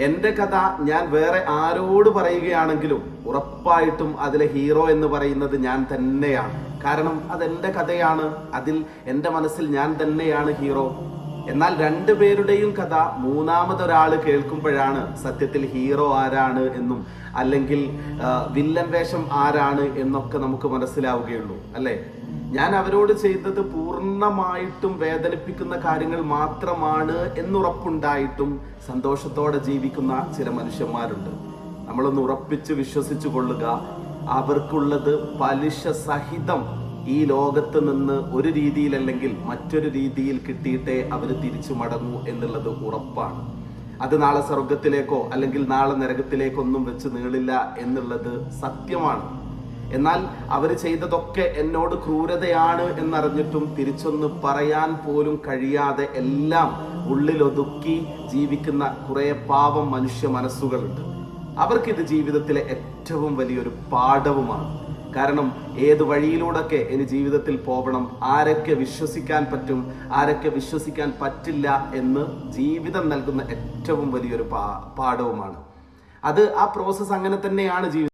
എന്റെ കഥ ഞാൻ വേറെ ആരോട് പറയുകയാണെങ്കിലും ഉറപ്പായിട്ടും അതിലെ ഹീറോ എന്ന് പറയുന്നത് ഞാൻ തന്നെയാണ്. കാരണം അതെന്റെ കഥയാണ്. അതിൽ എന്റെ മനസ്സിൽ ഞാൻ തന്നെയാണ് ഹീറോ എന്നാൽ രണ്ടുപേരുടെയും കഥ മൂന്നാമതൊരാൾ കേൾക്കുമ്പോഴാണ് സത്യത്തിൽ ഹീറോ ആരാണ് എന്നും അല്ലെങ്കിൽ വില്ലൻ വേഷം ആരാണ് എന്നൊക്കെ നമുക്ക് മനസ്സിലാവുകയുള്ളൂ അല്ലേ? ഞാൻ അവരോട് ചെയ്തത് പൂർണമായിട്ടും വേദനിപ്പിക്കുന്ന കാര്യങ്ങൾ മാത്രമാണ് എന്നുറപ്പുണ്ടായിട്ടും സന്തോഷത്തോടെ ജീവിക്കുന്ന ചില മനുഷ്യന്മാരുണ്ട്. നമ്മളൊന്ന് ഉറപ്പിച്ച് വിശ്വസിച്ചു കൊള്ളുക. അവർക്കുള്ളത് പലിശ സഹിതം ഈ ലോകത്ത് നിന്ന് ഒരു രീതിയിലല്ലെങ്കിൽ മറ്റൊരു രീതിയിൽ കിട്ടിയിട്ടേ അവർ തിരിച്ചു മടങ്ങൂ എന്നുള്ളത് ഉറപ്പാണ്. അത് നാളെ സ്വർഗത്തിലേക്കോ അല്ലെങ്കിൽ നാളെ നരകത്തിലേക്കോ ഒന്നും വെച്ച് നീളില്ല എന്നുള്ളത് സത്യമാണ്. എന്നാൽ അവർ ചെയ്തതൊക്കെ എന്നോട് ക്രൂരതയാണ് എന്നറിഞ്ഞിട്ടും തിരിച്ചൊന്ന് പറയാൻ പോലും കഴിയാതെ എല്ലാം ഉള്ളിലൊതുക്കി ജീവിക്കുന്ന കുറേ പാവം മനുഷ്യ മനസ്സുകളുണ്ട്. അവർക്കിത് ജീവിതത്തിലെ ഏറ്റവും വലിയൊരു പാഠവുമാണ്. കാരണം ഏത് വഴിയിലൂടെയൊക്കെ ഇനി ജീവിതത്തിൽ പോകണം? ആരൊക്കെ വിശ്വസിക്കാൻ പറ്റും? ആരൊക്കെ വിശ്വസിക്കാൻ പറ്റില്ല എന്ന് ജീവിതം നൽകുന്ന ഏറ്റവും വലിയൊരു പാഠവുമാണ്. അത് ആ പ്രോസസ്സ് അങ്ങനെ തന്നെയാണ് ജീവിതം